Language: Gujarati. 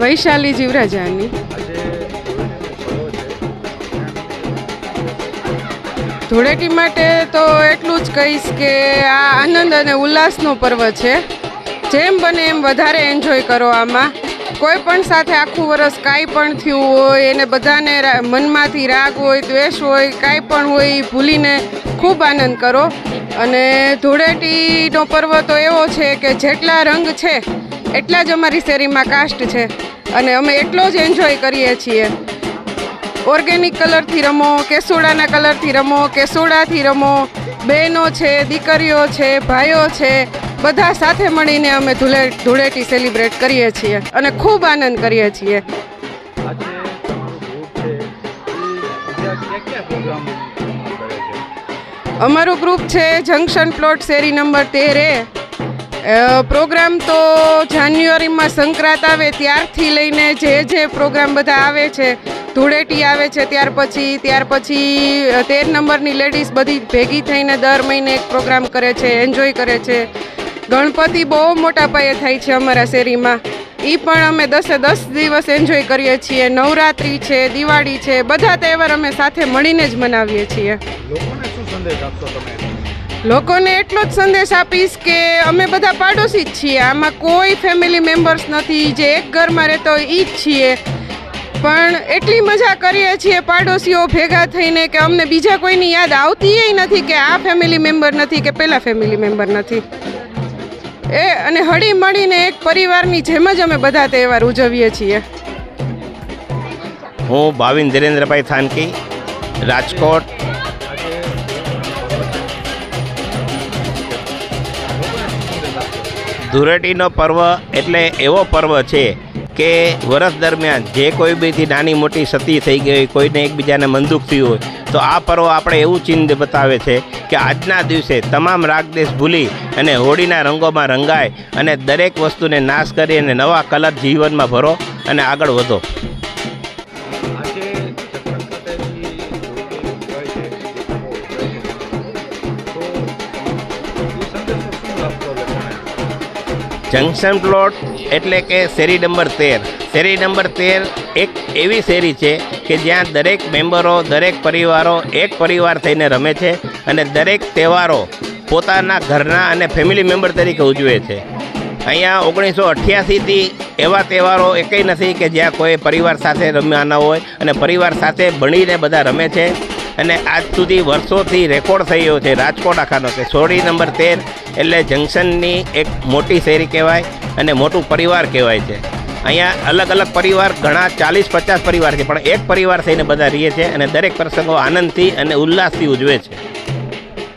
વૈશાલી જીવરાજાની. ધૂળેટી માટે તો એટલું જ કહીશ કે આ આનંદ અને ઉલ્લાસનો પર્વ છે. જેમ બને એમ વધારે એન્જોય કરો આમાં. કોઈ પણ સાથે આખું વરસ કાંઈ પણ થયું હોય, એને બધાને મનમાંથી રાગ હોય, દ્વેષ હોય, કાંઈ પણ હોય એ ભૂલીને ખૂબ આનંદ કરો. અને ધૂળેટીનો પર્વ તો એવો છે કે જેટલા રંગ છે એટલા જ અમારી શેરીમાં કાસ્ટ છે અને અમે એટલો જ એન્જોય કરીએ છીએ. ઓર્ગેનિક કલરથી રમો કેસોડાના કલરથી રમો કેસોડાથી રમો બહેનો છે દીકરીઓ છે ભાઈઓ છે બધા સાથે મળીને અમે ધૂળે ધૂળેટી સેલિબ્રેટ કરીએ છીએ અને ખૂબ આનંદ કરીએ છીએ. એ અમારું ગ્રુપ છે જંકશન પ્લોટ શેરી નંબર તેરે પ્રોગ્રામ તો જાન્યુઆરીમાં સંક્રાંત આવે ત્યારથી લઈને જે જે પ્રોગ્રામ બધા આવે છે, ધૂળેટી આવે છે ત્યાર પછી ત્યાર પછી તેર નંબરની લેડીઝ બધી ભેગી થઈને દર મહિને એક પ્રોગ્રામ કરે છે, એન્જોય કરે છે. ગણપતિ બહુ મોટા પાયે થાય છે અમારા શેરીમાં. એ પણ અમે દસે દસ દિવસ એન્જોય કરીએ છીએ. નવરાત્રિ છે, દિવાળી છે, બધા તહેવાર અમે સાથે મળીને જ મનાવીએ છીએ. લોકોને શું સંદેશ આપશો તમે? લોકોને એટલો જ સંદેશ આપીશ કે અમે બધા પાડોશી જ છીએ. આમાં કોઈ ફેમિલી મેમ્બર્સ નથી. જે એક ઘરમાં રહેતો એ જ છીએ. પણ એટલી મજા કરીએ છીએ પાડોશીઓ ભેગા થઈને કે અમને બીજા કોઈની યાદ આવતી નથી કે આ ફેમિલી મેમ્બર નથી કે પેલા ફેમિલી મેમ્બર નથી. એ અને હળી મળીને એક પરિવારની જેમ જ અમે બધા તહેવાર ઉજવીએ છીએ. હું ભાવિન ધીરેન્દ્રભાઈ થાનકી, રાજકોટ ધૂળેટીનો પર્વ એટલે એવો પર્વ છે કે વરસ દરમિયાન જે કોઈ બીથી નાની મોટી સતી થઈ ગઈ હોય, કોઈને એકબીજાને મંદુક થયું હોય, તો આ પર્વ આપણે એવું ચિહ્ન બતાવે છે કે આજના દિવસે તમામ રાગદેશ ભૂલી અને હોળીના રંગોમાં રંગાય અને દરેક વસ્તુને નાશ કરી અને નવા કલર જીવનમાં ભરો અને આગળ વધો. જંકશન પ્લોટ એટલે કે શેરી નંબર તેર. શેરી નંબર તેર એક એવી શેરી છે કે જ્યાં દરેક મેમ્બરો, દરેક પરિવારો એક પરિવાર થઈને રમે છે અને દરેક તહેવારો પોતાના ઘરના અને ફેમિલી મેમ્બર તરીકે ઉજવે છે. અહીંયા ઓગણીસો અઠ્યાસીથી એવા તહેવારો એકેય નથી કે જ્યાં કોઈ પરિવાર સાથે રમ્યા ન હોય અને પરિવાર સાથે ભણીને બધા રમે છે. અને આજ સુધી વર્ષોથી રેકોર્ડ થયો છે રાજકોટ આખાનો કે સોળી નંબર તેર એટલે જંકશનની એક મોટી શેરી કહેવાય અને મોટું પરિવાર કહેવાય છે. અહીંયા અલગ અલગ પરિવાર, ઘણા ચાલીસ પચાસ પરિવાર છે, પણ એક પરિવાર થઈને બધા રહીએ છે અને દરેક પ્રસંગો આનંદથી અને ઉલ્લાસથી ઉજવે છે.